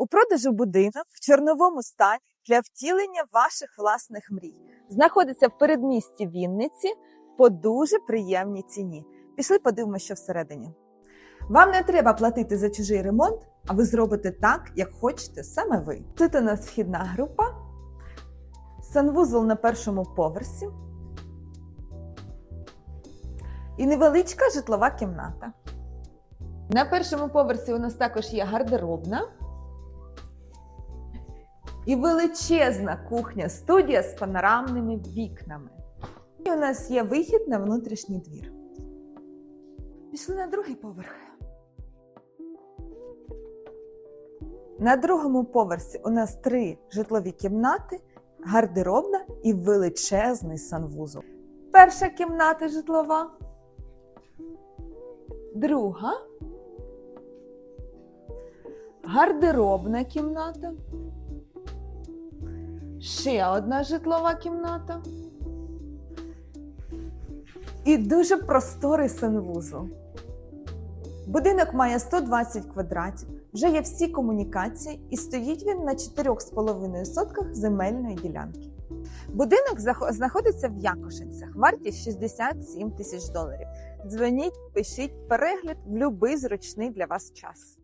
У продажу будинок в чорновому стані для втілення ваших власних мрій. Знаходиться в передмісті Вінниці по дуже приємній ціні. Пішли подивимося, що всередині. Вам не треба платити за чужий ремонт, а ви зробите так, як хочете саме ви. Тут у нас вхідна група, санвузол на першому поверсі і невеличка житлова кімната. На першому поверсі у нас також є гардеробна і величезна кухня студія з панорамними вікнами. І у нас є вихід на внутрішній двір. Пішли на другий поверх. На другому поверсі у нас три житлові кімнати, гардеробна і величезний санвузол. Перша кімната житлова, друга, гардеробна кімната, ще одна житлова кімната і дуже просторий санвузол. Будинок має 120 квадратів, вже є всі комунікації і стоїть він на 4,5 сотках земельної ділянки. Будинок знаходиться в Якушинцях, вартість 67 тисяч доларів. Дзвоніть, пишіть перегляд в будь-який зручний для вас час.